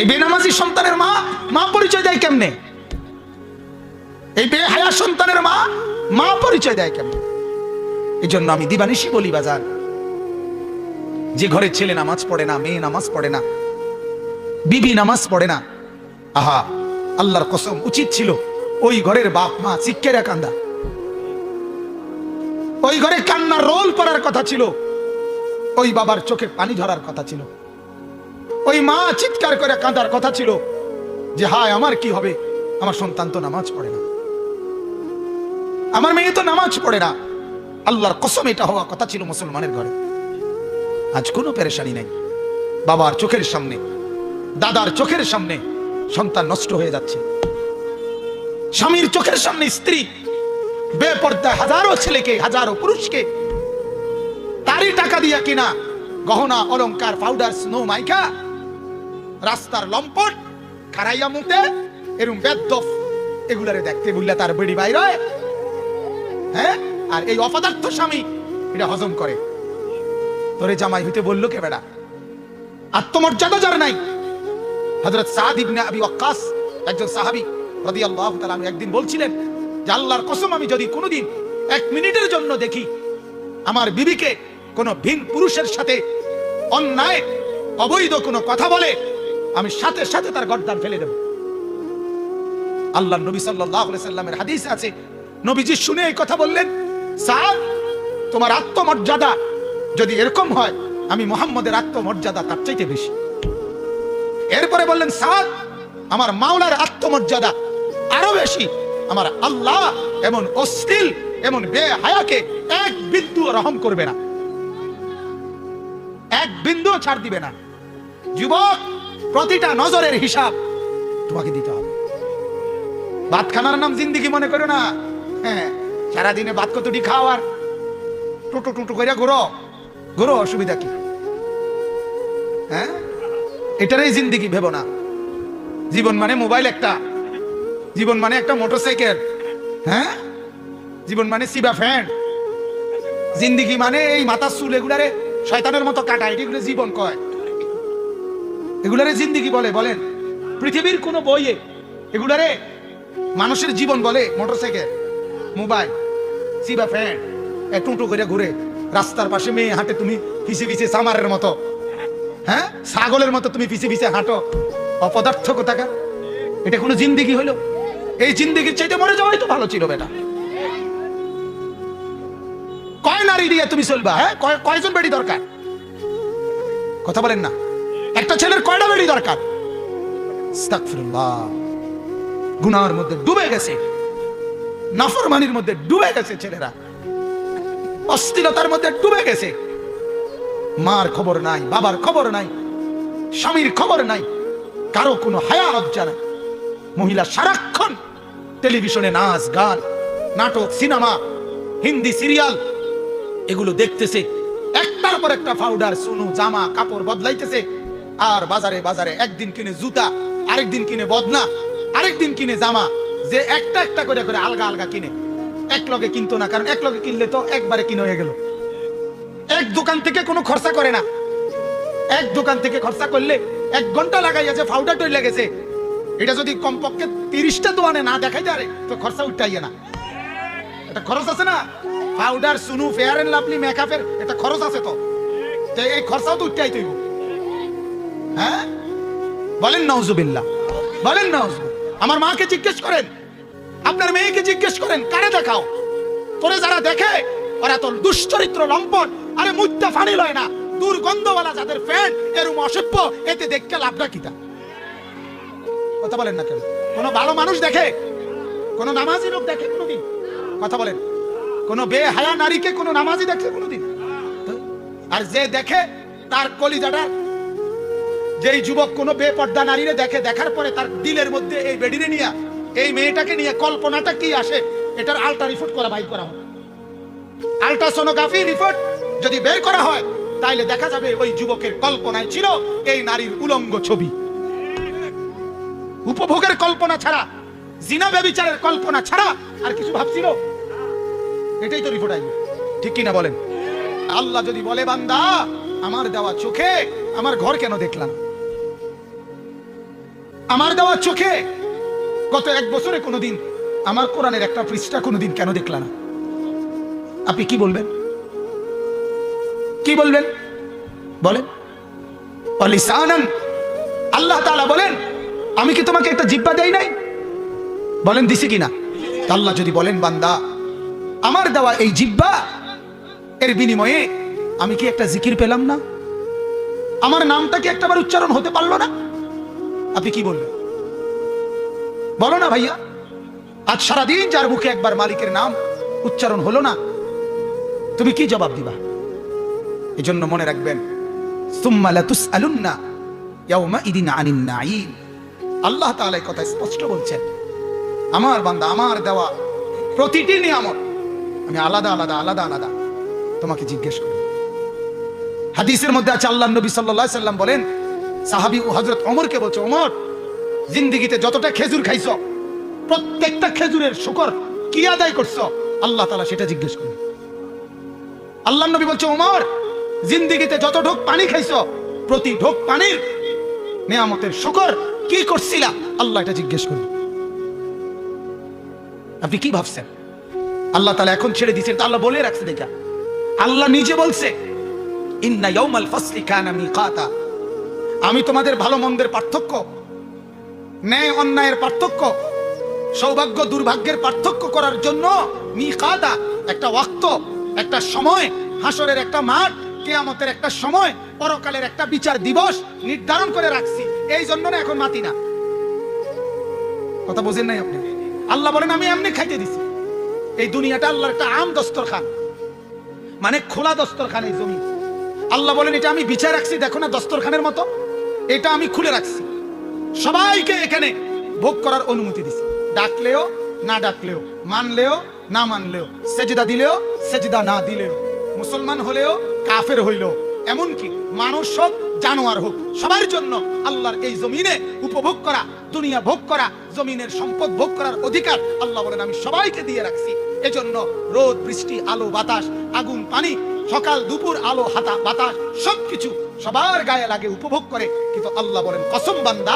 এই বেনামাজি সন্তানের মা মা পরিচয় দেয় কেমনে? এই বেহায়া সন্তানের মা মা পরিচয় দেয় কেমনে? এই জন্য আমি দিবানিশি বলি বাজার। যে ঘরের ছেলে নামাজ পড়ে না, মেয়ে নামাজ পড়ে না, বিবি নামাজ পড়ে না, আহা, আল্লাহর কসম উচিত ছিল ওই ঘরের বাপ মা শিক্ষেরা কান্দা। ওই ঘরে কান্নার রোল পড়ার কথা ছিল, ওই বাবার চোখে পানি ধরার কথা ছিল। ওই মা চিৎকার করে কাঁদার কথা ছিল যে, হায়, আমার কি হবে? আমার সন্তান তো নামাজ পড়ে না। আমার মেয়ে তো নামাজ পড়ে না। আল্লাহর কসম, এটা হওয়া কথা ছিল মুসলমানের ঘরে। আজ কোনো পেরেশানি নাই। বাবার চোখের সামনে, দাদার চোখের সামনে সন্তান নষ্ট হয়ে যাচ্ছে। স্বামীর চোখের সামনে স্ত্রী, বেপর্দায় হাজারো ছেলেকে, হাজারো পুরুষকে, তারই টাকা দিয়া কিনা গহনা, অলংকার পাউডার স্নো মাইকা রাস্তার লম্পট খারাইয়া মুতে, এরম বেদফ, এগুলারে দেখতে বললে তার বেড়ি বাইর হয়? আর এই অপদার্থ স্বামী, এটা হজম করে। তোরে জামাই হইতে বলল কে বেড়া? আত্মমর্যাদা যার নাই। হযরত সাদ ইবনে আবি ওয়াক্কাস, একজন সাহাবী, রাদিয়াল্লাহু তাআলা আনহু একদিন বলছিলেন যে, আল্লাহর কসম, আমি যদি কোনোদিন এক মিনিটের জন্য দেখি আমার বিবিকে কোন ভিন পুরুষের সাথে অন্যায়, অবৈধ কোনো কথা বলে আমি সাথে সাথে তার গর্দান ফেলে দেব। আল্লাহ নবী সাল্লামের হাদিসে আছে, নবীজি শুনে এই কথা বললেন সাদ তোমার আত্মমর্যাদা যদি এরকম হয়, আমি মোহাম্মদের আত্মমর্যাদা তার চাইতে বেশি। এরপরে বললেন সাদ আমার মাওলার আত্মমর্যাদা আরও বেশি। আমার আল্লাহ এমন অশ্লীল, এমন বেহায়াকে এক বিন্দু রহম করবে না। এক বিন্দু ছাড় দিবে না। যুবক প্রতিটা নজরের হিসাব তোমাকে দিতে হবে। ভাত খানার নাম জিন্দিগি মনে করো না? হ্যাঁ সারাদিনে ভাত কতটি খাও আর টুটু টুটু করে ঘুরো। ঘুরো, অসুবিধা কি? হ্যাঁ? এটারই জিন্দিগি, ভেবো না। জীবন মানে মোবাইল একটা। জীবন মানে একটা মোটরসাইকেল। হ্যাঁ? জীবন মানে সিবা ফ্যান। জিন্দিগি মানে এই মাথার চুল এগুলারে শয়তানের মতো কাটা এগুলো জীবন কয়। এগুলারে জিন্দিগি বলে, বলেন। পৃথিবীর কোনো বইয়ে এগুলারে মানুষের জীবন বলে, মোটরসাইকেল, মোবাইল সিবা ফ্যান টুটু করে ঘুরে, রাস্তার পাশে মেয়ে হাঁটে, তুমি পিছে পিছে সামারের মতো। হ্যাঁ? ছাগলের মতো তুমি পিছে পিছে হাঁটো। অপদার্থ কোথাকার? এটা কোনো জিন্দিগি হলো এই জিন্দিগির চাইতে মরে যাওয়াই তো ভালো ছিল, বেটা। কয় নারী দিয়ে তুমি চলবা হ্যাঁ? কয়- কয়জন বেড়ি দরকার? কথা বলেন না। একটা ছেলের কয়টা বেড়ি দরকার। গুনার মধ্যে ডুবে গেছে। নাফরমানির মধ্যে ডুবে গেছে ছেলেরা। অস্থিরতার মধ্যে ডুবে গেছে। মার খবর নাই, বাবার খবর নাই, স্বামীর খবর নাই, কারও কোনো হায়া লজ্জা নাই। মহিলা সারাক্ষণ টেলিভিশনে নাচ, গান, নাটক, সিনেমা, হিন্দি সিরিয়াল, এগুলো দেখতেছে। একটার পর একটা পাউডার সুনু জামা, কাপড় বদলাইতেছে। আর বাজারে বাজারে একদিন কিনে জুতা, আরেকদিন কিনে বদনা, আরেকদিন কিনে জামা, যে একটা একটা করে করে আলগা আলগা কিনে। এক লগে কিনতো না, কারণ এক লগে কিনলে তো একবারে কিনে হয়ে গেল। এক দোকান থেকে কোনো খরচা করে না। এক দোকান থেকে খরচা করলে এক ঘণ্টা লাগাইয়াছে ফাউডার টই লেগেছে, এটা যদি কমপক্ষে তিরিশটা দোয়ানে না দেখাই যায় তো খরচা উঠাইয়ে না। এটা খরচ আছে না? পাউডার সুনু, ফেয়ার এন্ড লাভলি, মেকআপের, এটা খরচ আছে তো। এই খরচাও তো উঠাই তুই হ্যাঁ? বলেন নওজুবিল্লাহ বলেন নওজু আমার মাকে জিজ্ঞেস করেন। আপনার মেয়েকে জিজ্ঞেস করেন, কারে দেখাও? তোরে যারা দেখে, ওরা তোর দুশ্চরিত্র লম্পট। আরে মুদ্দা ফানি লয় না। দুর্গন্ধওয়ালা যাদের ফ্যান এরম অসভ্য, এতে দেখতে লাভটা কিটা কথা বলেন না কেন? কোন ভালো মানুষ দেখে? কোন নামাজি লোক দেখে কোনোদিন? কথা বলেন। কোন বেহায়া নারীকে কোন নামাজি দেখে কোনোদিন? আর যে দেখে, তার কলিজাটা যেই যুবক কোন বেপর্দা নারীরে দেখে, দেখার পরে তার দিলের মধ্যে এই বেডিরে নিয়ে এই মেয়েটাকে নিয়ে কল্পনাটা কি আসে, এটার আলটা রিপোর্ট করা বাইর করা হয় আলট্রাসোনোগ্রাফি রিপোর্ট যদি বের করা হয়, তাইলে দেখা যাবে ওই যুবকের কল্পনায় ছিল এই নারীর উলঙ্গ ছবি। উপভোগের কল্পনা ছাড়া, জিনা ব্যবিচারের কল্পনা ছাড়া আর কিছু ভাবছিল? এটাই তো রিপোর্ট আইব ঠিক কিনা বলেন? আল্লাহ যদি বলে, বান্দা, আমার দেওয়া চোখে আমার ঘর কেন দেখলাম? আমার দেওয়া চোখে গত এক বছরে কোনোদিন আমার কোরআনের একটা পৃষ্ঠা কোনোদিন কেন দেখলা না? আপনি কি বলবেন? কি বলবেন? বলেন। অলিসানান, আল্লাহ তাআলা বলেন, আমি কি তোমাকে একটা জিব্বা দেই নাই? বলেন, দিছি কিনা? আল্লাহ যদি বলেন, বান্দা, আমার দেওয়া এই জিব্বা এর বিনিময়ে আমি কি একটা জিকির পেলাম না? আমার নামটা কি একটাবার উচ্চারণ হতে পারল না? আপনি কি বলবেন বলো না ভাইয়া। আজ সারাদিন যার মুখে একবার মালিকের নাম উচ্চারণ হলো না, তুমি কি জবাব দিবা? এই জন্য মনে রাখবেন আল্লাহ কথা স্পষ্ট বলছেন, আমার বান্দা, আমার দেওয়া প্রতিটি নিয়ামত, আমি আলাদা আলাদা আলাদা আলাদা তোমাকে জিজ্ঞেস করি। হাদিসের মধ্যে আছে আল্লাহ নবী সাল্লাম বলেন সাহাবী ও হযরত ওমরকে বলছে, ওমর, জিন্দেগিতে যতটা খেজুর খাইছো, প্রত্যেকটা খেজুরের শুকর কি আদায় করছ? আল্লাহ তালা সেটা জিজ্ঞেস করেন আল্লাহ নবী বলছে, ওমর, জিন্দিগিতে যত ঢোক পানি খাইছো, প্রতি ঢোক পানির নিয়ামতের শুকর কি করছিলা? আল্লাহ এটা জিজ্ঞেস করুন আপনি কি ভাবছেন? আল্লাহ তালা এখন ছেড়ে দিয়েছেন, তা আল্লাহ বলে রাখছে দেখা আল্লাহ নিজে বলছে, ইন্না ইয়াউমাল ফাসলি কানা মিকাতা। আমি তোমাদের ভালো মন্দের পার্থক্য, ন্যায় অন্যায়ের পার্থক্য, সৌভাগ্য দুর্ভাগ্যের পার্থক্য করার জন্য মিকাদা, একটা ওয়াক্ত, একটা সময়, হাসরের একটা মাঠ, কেয়ামতের একটা সময়, পরকালের একটা বিচার দিবস নির্ধারণ করে রাখছি। এই জন্য না এখন মাতি না। কথা বোঝেন নাই আপনি? আল্লাহ বলেন, আমি এমনি খাইতে দিছি। এই দুনিয়াটা আল্লাহর একটা আম দস্তরখান। মানে খোলা দস্তরখান এই জমি। আল্লাহ বলেন, এটা আমি বিচার রাখছি, দেখো না দস্তরখানের মতো? এটা আমি খুলে রাখছি। সবাইকে এখানে ভোগ করার অনুমতি দিছি। ডাকলেও, না ডাকলেও, মানলেও, না মানলেও, সেজদা দিলেও, সেজদা না দিলেও, মুসলমান হলেও, কাফের হইলেও, এমনকি মানুষ হোক, জানোয়ার হোক, সবার জন্য আল্লাহর এই জমিনে উপভোগ করা, দুনিয়া ভোগ করা, জমিনের সম্পদ ভোগ করার অধিকার আল্লাহ বলেন, আমি সবাইকে দিয়ে রাখছি। এজন্য রোদ, বৃষ্টি, আলো, বাতাস, আগুন, পানি সকাল, দুপুর, আলো, হাতা, বাতাস, সবকিছু সবার গায়ে লাগে, উপভোগ করে। কিন্তু আল্লাহ বলেন, কসম বান্দা,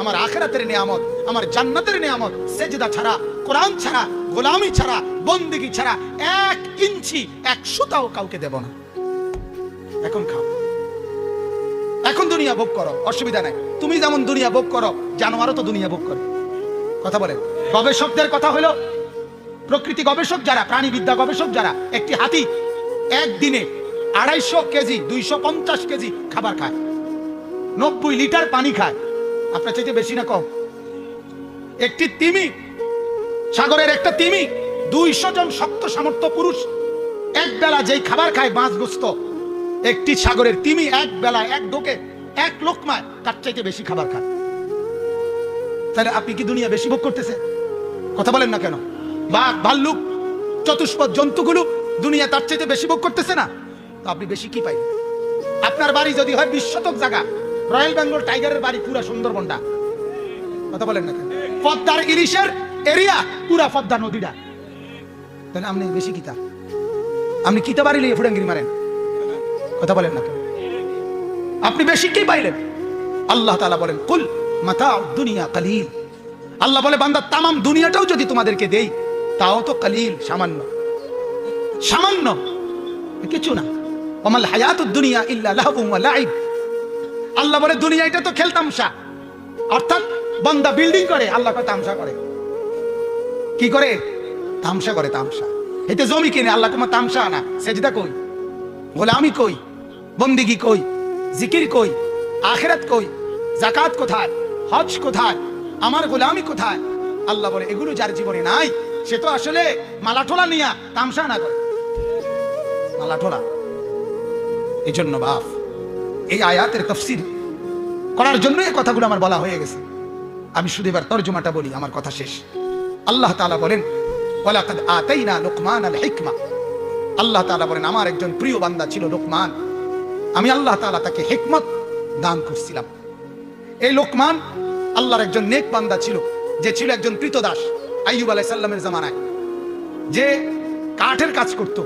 আমার আখেরাতের নিয়ামত, আমার জান্নাতের নিয়ামত, সেজদা ছাড়া, কোরআন ছাড়া, গোলামি ছাড়া, বন্দিগি ছাড়া, এক ইঞ্চি, এক সুতাও কাউকে দেব না। এখন খাও। এখন দুনিয়া ভোগ করো, অসুবিধা নাই। তুমি যেমন দুনিয়া ভোগ করো, জানোয়ারও তো দুনিয়া ভোগ করে। কথা বলেন। গবেষকদের কথা হলো, প্রকৃতি গবেষক যারা, প্রাণীবিদ্যা গবেষক যারা, একটি হাতি একদিনে আড়াইশো কেজি, দুইশো পঞ্চাশ কেজি খাবার খায়। নব্বই লিটার পানি খায়। আপনার চাইতে বেশি না কম। একটি তিমি, সাগরের একটা তিমি, দুইশো জন শক্ত সামর্থ্য পুরুষ এক বেলা যেই খাবার খায় মাছ গোস্ত, একটি সাগরের তিমি এক বেলা এক ডোকে এক লোকমায় তার চাইতে বেশি খাবার খায়। তাহলে আপনি কি দুনিয়া বেশি ভোগ করতেছে কথা বলেন না কেন? বাঘ, ভাল্লুক, চতুষ্পদ, জন্তুগুলো দুনিয়া তার চাইতে বেশি ভোগ করতেছে না। তো আপনি বেশি কি পাই আপনার বাড়ি যদি হয় বিশ শতক জায়গা, রয়্যাল বেঙ্গল টাইগারের বাড়ি পুরা সুন্দরবনটা। কথা বলেন না পদ্মার ইলিশের এরিয়া পুরা পদ্মা নদীটা। তাহলে আপনি বেশি কিতা? আপনি কিতা বাড়ি লিয়ে ফুডাঙ্গিরি মারেন? কথা বলেন না আপনি বেশি কি পাইলেন? আল্লাহ তালা বলেন, কুল মাতা দুনিয়া কালিল। আল্লাহ বলে, বান্দা, তামাম দুনিয়াটাও যদি তোমাদেরকে দেই, তাও তো কালিল, সামান্য। সামান্য। কিছু না। অমাল হায়াত দুনিয়া ইল্লা লাহবুম লাইব। আল্লাহ বলে দুনিয়া এটা তো খেলতামশা অর্থাৎ বান্দা বিল্ডিং করে, আল্লাহ করে তামসা করে। কি করে? তামসা করে, তামসা। এতে জমি কিনে, আল্লাহ তোমার তামসা আনা। সেজদা কই? গোলামি কই? বন্দিগি কই? জিকির কই? আখেরাত কই? জাকাত কোথায়? হজ কোথায়? আমার গোলামি কোথায়? আল্লাহ বলে, এগুলো যার জীবনে নাই, সে তো আসলে মালাঠোলা নিয়া তামসা না করে। এই জন্য বাপ, এই আয়াতের করার জন্য এই কথাগুলো আমার বলা হয়ে গেছে। আমি শুধু এবার তর্জমাটা বলি, আমার কথা শেষ। আল্লাহ তাআলা বলেন আল্লাহ তাআলা বলেন, আমার একজন প্রিয় বান্দা ছিল লোকমান। আমি আল্লাহ তাআলা তাকে হেকমত দান করছিলাম। এই লোকমান আল্লাহর একজন নেক বান্দা ছিল, যে ছিল একজন কৃতদাস আইয়ুব আলাইহিস সালামের জামানায়। যে কাঠের কাজ করত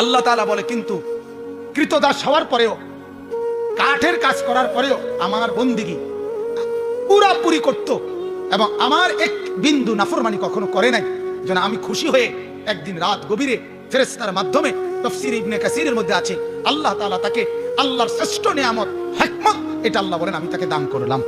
আল্লাহ তাআলা বলে, কিন্তু কৃতদাস হওয়ার পরেও, কাঠের কাজ করার পরেও আমার বন্দিগি পুরাপুরি করত এবং আমার এক বিন্দু নাফরমানি কখনো করে নাই। যেন আমি খুশি হয়ে একদিন রাত গভীরে ফেরেস্তার মাধ্যমে তফসির ইবনে কাসিরের মধ্যে আছে। আল্লাহ তাআলা তাকে আল্লাহর শ্রেষ্ঠ নিয়ামত, হিকমত, এটা আল্লাহ বলেন, আমি তাকে দান করলাম।